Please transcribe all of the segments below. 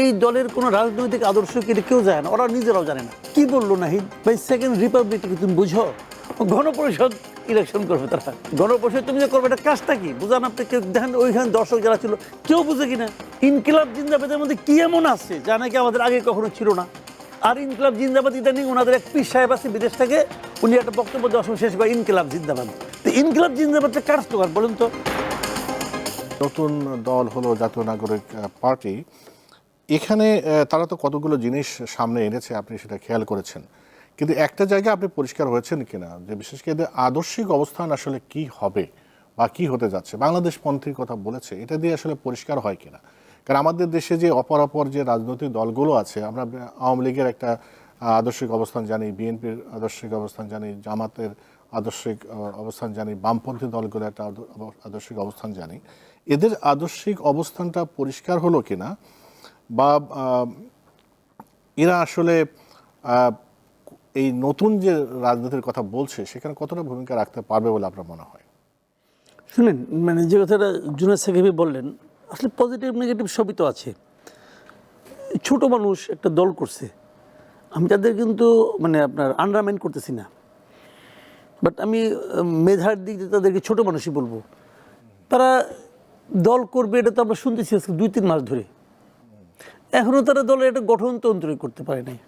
এই দলের কোনো রাজনৈতিক আদর্শ কিন্তু কেউ যায় না? ওরা নিজেরাও জানে না। কি বলল নাহিদ? ভাই সেকেন্ড রিপাবলিকটাকে তুমি বুঝো? গণপরিষদ ইলেকশন করবে তারা। গণপরিষদ তুমি যে করবে, এটা কাজটা কি? বুঝান আপনি কেউ, দেখেন ওইখানে দর্শক যারা ছিল, কেউ বুঝে কিনা? ইনকিলাব জিন্দাবাদের মধ্যে কি এমন আছে যা নাকি আমাদের আগে কখনো ছিল না? আর ইনকিলাব জিন্দাবাদ ইদানিং ওনাদের এক পীর সাহেব আছে বিদেশ থেকে, উনি একটা বক্তব্য সময় শেষ করে, ইনকিলাব জিন্দাবাদ। তো ইনকিলাব জিন্দাবাদটা কার স্লোগান বলুন তো। নতুন দল হলো জাতীয় নাগরিক পার্টি। এখানে তারা তো কতগুলো জিনিস সামনে এনেছে, আপনি সেটা খেয়াল করেছেন। কিন্তু একটা জায়গা আপনি পরিষ্কার হয়েছেন কিনা? যে বিশেষ করে আদর্শিক অবস্থান আসলে কি হবে বা কি হতে যাচ্ছে? বাংলাদেশ পন্থীর কথা বলেছে, এটা দিয়ে আসলে পরিষ্কার হয় কিনা? কারণ আমাদের দেশে যে অপর অপর যে রাজনৈতিক দলগুলো আছে, আমরা আওয়ামী লীগের একটা আদর্শিক অবস্থান জানি, বিএনপির আদর্শিক অবস্থান জানি, জামাতের আদর্শিক অবস্থান জানি, বামপন্থী দলগুলো একটা আদর্শিক অবস্থান জানি। এদের আদর্শিক অবস্থানটা পরিষ্কার হলো কিনা? বা এরা আসলে এই নতুন যে রাজনীতির কথা বলছে, সেখানে কতটা ভূমিকা রাখতে পারবে বলে আপনার মনে হয়? শুনেন মানে যে কথাটা জুনাদ সাকিবি বললেন, আসলে পজিটিভ নেগেটিভ সবই তো আছে। ছোট মানুষ একটা দল করছে। আমি তাদের কিন্তু মানে আপনার আন্ডারমাইন করতেছি না। বাট আমি মেধার দিক দিয়ে তাদেরকে ছোট মানুষই বলব। তারা দল করবে, এটা তো আমরা শুনতেছি আজকে দুই তিন মাস ধরে। এখনও তারা দলের একটা গঠনতন্ত্র করতে পারে নাই।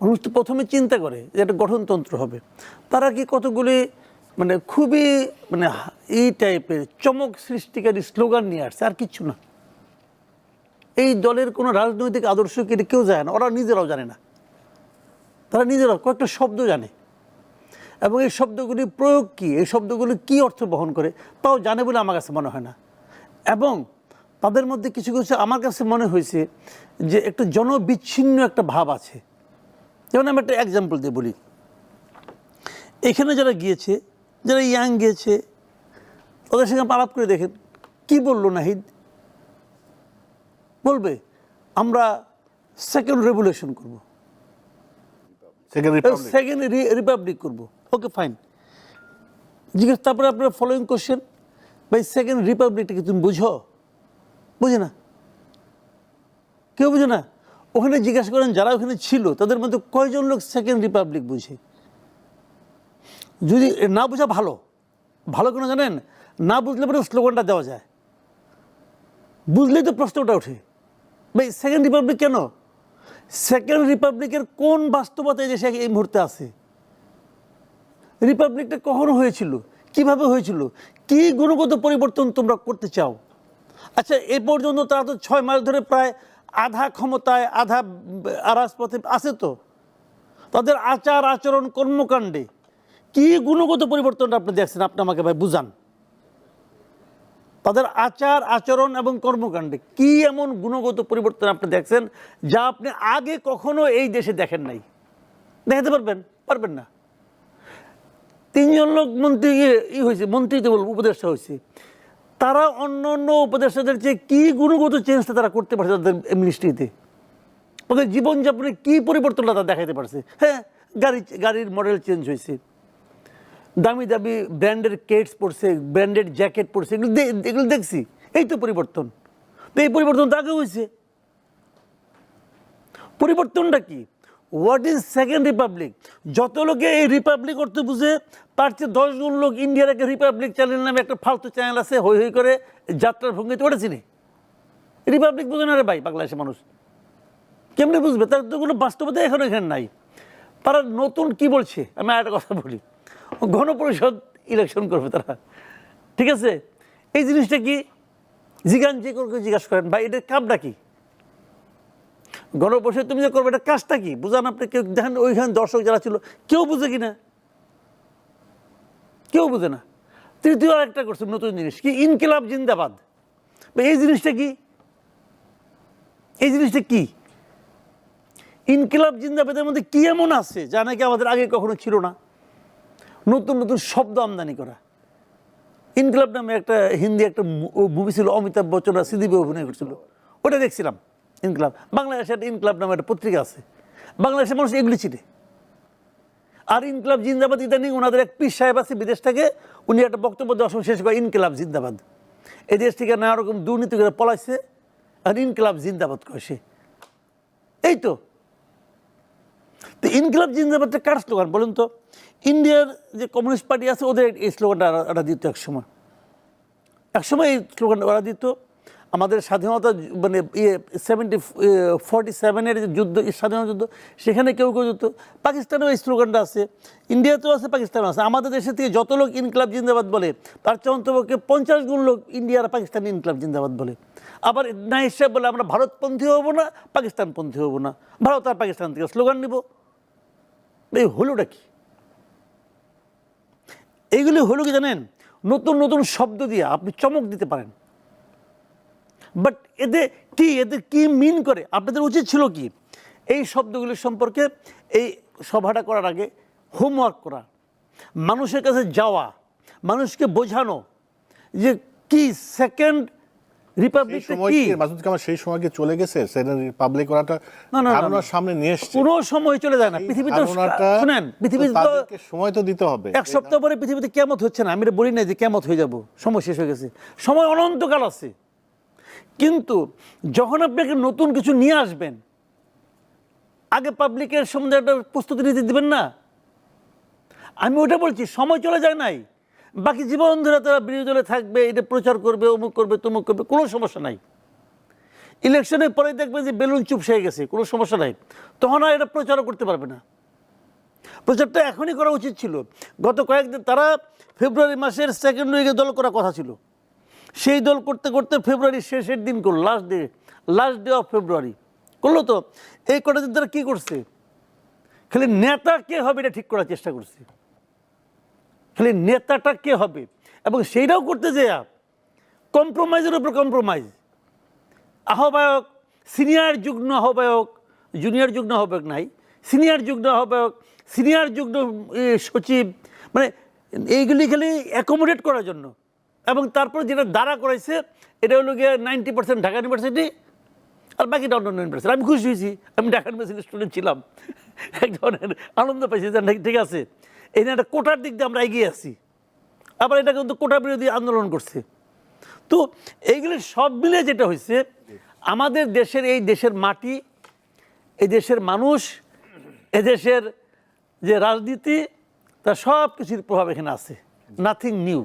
মানুষ তো প্রথমে চিন্তা করে যে একটা গঠনতন্ত্র হবে। তারা কি কতগুলি মানে খুবই মানে এই টাইপের চমক সৃষ্টিকারী স্লোগান নিয়ে আসছে? আর কিচ্ছু না। এই দলের কোনো রাজনৈতিক আদর্শ কিন্তু কেউ যায় না? ওরা নিজেরাও জানে না। তারা নিজেরাও কয়েকটা শব্দ জানে। এবং এই শব্দগুলি প্রয়োগ কী? এই শব্দগুলি কি অর্থ বহন করে? তাও জানে বলে আমার কাছে মনে হয় না। এবং তাদের মধ্যে কিছু কিছু আমার কাছে মনে হয়েছে যে একটু জনবিচ্ছিন্ন একটা ভাব আছে। যেমন আমি একটা এক্সাম্পল দিয়ে বলি। এখানে যারা গিয়েছে যারা ইয়াং গিয়েছে ওদের সঙ্গে আলাপ করে দেখেন কি বলল নাহিদ? বলবে আমরা সেকেন্ড রেভুলেশন করব। সেকেন্ড রিপাবলিক করব। ওকে ফাইন জিজ্ঞেস তারপরে আপনার ফলোয়িং কোশ্চেন ভাই সেকেন্ড রিপাবলিকটা কি তুমি বুঝো? বুঝে না। কেউ বুঝে না। ওখানে জিজ্ঞাসা করেন যারা ওখানে ছিল, তাদের মধ্যে কয়জন লোক সেকেন্ড রিপাবলিক বুঝে? যদি না বোঝা ভালো ভালো কেন জানেন? না বুঝলে পরে স্লোগানটা দেওয়া যায়। বুঝলেই তো প্রশ্নটা ওঠে। ভাই সেকেন্ড রিপাবলিক কেন? সেকেন্ড রিপাবলিকের কোন বাস্তবতা এই দেশে এই মুহূর্তে আছে? রিপাবলিকটা কখনো হয়েছিল? কীভাবে হয়েছিল? কি গুণগত পরিবর্তন তোমরা করতে চাও? আচ্ছা এ পর্যন্ত তারা তো ছয় মাস ধরে প্রায় আধা ক্ষমতায়, আধা আরাজপথে আছে তো। তাদের আচার আচরণ, কর্মকাণ্ডে কি গুণগত পরিবর্তনটা আপনি দেখছেন? আপনি আমাকে ভাই বুঝান। তাদের আচার, আচরণ এবং কর্মকাণ্ডে কি এমন গুণগত পরিবর্তন আপনি দেখছেন যা আপনি আগে কখনো এই দেশে দেখেন নাই? দেখাতে পারবেন? পারবেন না। তিনজন লোক মন্ত্রী ই হয়েছে মন্ত্রী তো বলব, উপদেষ্টা হয়েছে। তারা অন্য অন্য উপদেষ্টাদের চেয়ে কী গুণগত চেঞ্জটা তারা করতে পারছে তাদের মিনিস্ট্রিতে ওদের জীবনযাপনে কী পরিবর্তনটা তারা দেখাতে পারছে? হ্যাঁ গাড়ি, গাড়ির মডেল চেঞ্জ হয়েছে। দামি দামি ব্র্যান্ডের কেটস পরছে ব্র্যান্ডেড জ্যাকেট পরছে, এগুলো এগুলো দেখছি। এই তো পরিবর্তন। তো এই পরিবর্তন তো আগে হয়েছে। পরিবর্তনটা কি? হোয়াট ইজ সেকেন্ড রিপাবলিক যত লোকে এই রিপাবলিক অর্থ বুঝে, তার চেয়ে দশজন লোক ইন্ডিয়ার একটা রিপাবলিক চ্যানেল নামে একটা ফালতু চ্যানেল আছে, হই হই করে যাত্রার ভঙ্গিতে ওটা রিপাবলিক বুঝে না রে ভাই বাংলাদেশের মানুষ। কেমনি বুঝবে? তার তো কোনো বাস্তবতা এখন এখানে নাই। তারা নতুন কি বলছে? আমি আর একটা কথা বলি। গণপরিষদ ইলেকশন করবে তারা। ঠিক আছে? এই জিনিসটা কি? জিগান যে করে জিজ্ঞাসা করেন, ভাই, এটার কামটা কি? গণপরিষদ তুমি যে করবে, এটা কাজটা কি? বুঝান আপনি, কেউ দেখেন ওইখানে দর্শক যারা ছিল, কেউ বুঝে কি না? কেউ বুঝে না। তৃতীয় আরেকটা করছে নতুন জিনিস, কি? ইনকিলাব জিন্দাবাদ। এই জিনিসটা কি? এই জিনিসটা কি? ইনকিলাব জিন্দাবাদের মধ্যে কি এমন আছে যা নাকি আমাদের আগে কখনো ছিল না? নতুন নতুন শব্দ আমদানি করা। ইনকিলাব নামে একটা হিন্দি একটা মুভি ছিল, অমিতাভ বচ্চন আর অভিনয় করছিল। ওটা দেখছিলাম। ইনকিলাব বাংলাদেশে একটা ইনকিলাব নামে একটা পত্রিকা আছে বাংলাদেশের মানুষ এগুলি চিনে আর ইনকিলাব জিন্দাবাদ ইদানিং ওনাদের এক পীর সাহেব আছে বিদেশ থেকে উনি একটা বক্তব্য সময় শেষ করে ইনকলাব জিন্দাবাদ এই দেশ থেকে নানা রকম দুর্নীতি করে পলাইছে আর ইনকলাব জিন্দাবাদ সে এই তো তো ইনকলাব জিন্দাবাদটা কার স্লোগান বলুন তো ইন্ডিয়ার যে কমিউনিস্ট পার্টি আছে ওদের এই স্লোগানটা ওরা- দিত একসময় একসময় এই স্লোগানটা ওরা দিত আমাদের স্বাধীনতা মানে ইয়ে সেভেন্টি ফর্টি সেভেনের যে যুদ্ধ স্বাধীনতা যুদ্ধ, সেখানে কেউ কেউ যুদ্ধ, পাকিস্তানেও এই স্লোগানটা আছে, ইন্ডিয়াতেও আছে, পাকিস্তানেও আছে। আমাদের দেশে থেকে যত লোক ইনকলাব জিন্দাবাদ বলে, তার চেয়ে পঞ্চাশ গুণ লোক ইন্ডিয়া আর পাকিস্তান ইনকলাব জিন্দাবাদ বলে। আবার না হিসেবে বলে, আমরা ভারতপন্থী হব না, পাকিস্তানপন্থী হব না। ভারত আর পাকিস্তান থেকে স্লোগান নিব। এই হলোটা কি? এইগুলি হলো কি জানেন? নতুন নতুন শব্দ দিয়ে আপনি চমক দিতে পারেন। বাট এদের কি এদের কি মিন করে? আপনাদের উচিত ছিল কি? এই শব্দগুলি সম্পর্কে এই সভাটা করার আগে হোমওয়ার্ক করা। মানুষের কাছে যাওয়া মানুষকে বোঝানো যে কি সেকেন্ড সেই রিপাবলিকটা সময় কি? কি? মাসুদ কামাল সেই সময় কি চলে গেছে? সেকেন্ড রিপাবলিক ধারণার সামনে নিয়ে এসছে। সময় চলে যায় না। পৃথিবীতে শুনেন পৃথিবীতে তো সময় তো দিতে হবে। এক সপ্তাহ পরে পৃথিবীতে কেমত হচ্ছে না? আমি বলি না যে কেমত হয়ে যাব। সময় শেষ হয়ে গেছে। সময় অনন্তকাল আছে। কিন্তু যখন আপনি একটা নতুন কিছু নিয়ে আসবেন, আগে পাবলিকের সম্বন্ধে একটা প্রস্তুতি নিতে দিবেন না? আমি ওটা বলছি, সময় চলে যায় নাই। বাকি জীবন ধরে তারা বিরোধী দলে থাকবে, এটা প্রচার করবে, অমুক করবে, তমুক করবে, কোনো সমস্যা নাই। ইলেকশনের পরে দেখবে যে বেলুন চুপ হয়ে গেছে, কোনো সমস্যা নাই। তখন আর এটা প্রচারও করতে পারবে না। প্রচারটা এখনই করা উচিত ছিল। গত কয়েকদিন তারা ফেব্রুয়ারি মাসের সেকেন্ড উইকে দল করার কথা ছিল। সেই দল করতে করতে ফেব্রুয়ারি শেষের দিন করল last day last day of February করল তো? এই কটা দিন তারা কী করছে? খালি নেতা কে হবে এটা ঠিক করার চেষ্টা করছে। খালি নেতাটা কে হবে? এবং সেইটাও করতে যে কম্প্রোমাইজের উপর কম্প্রোমাইজ আহ্বায়ক সিনিয়র যুগ্ম আহ্বায়ক জুনিয়র যুগ্ম আহ্বায়ক নাই সিনিয়র যুগ্ম আহ্বায়ক সিনিয়র যুগ্ম এ, সচিব মানে এইগুলি খালি অ্যাকোমোডেট করার জন্য। এবং তারপর যেটা দ্বারা করাইছে, এটা হলো গিয়ে নাইনটি পার্সেন্ট ঢাকা ইউনিভার্সিটি আর বাকিটা অন্য ইউনিভার্সিটি আমি খুশি হয়েছি, আমি ঢাকা ইউনিভার্সিটির স্টুডেন্ট ছিলাম। এক ধরনের আনন্দ পাইছি যে ঠিক আছে এই একটা কোটার দিক দিয়ে আমরা এগিয়ে আছি। আবার এটা কিন্তু কোটা বিরোধী আন্দোলন করছে। তো এইগুলো সব মিলে যেটা হয়েছে, আমাদের দেশের এই দেশের মাটি, এই দেশের মানুষ এদেশের যে রাজনীতি, তার সব কিছুর প্রভাব এখানে আছে। Nothing new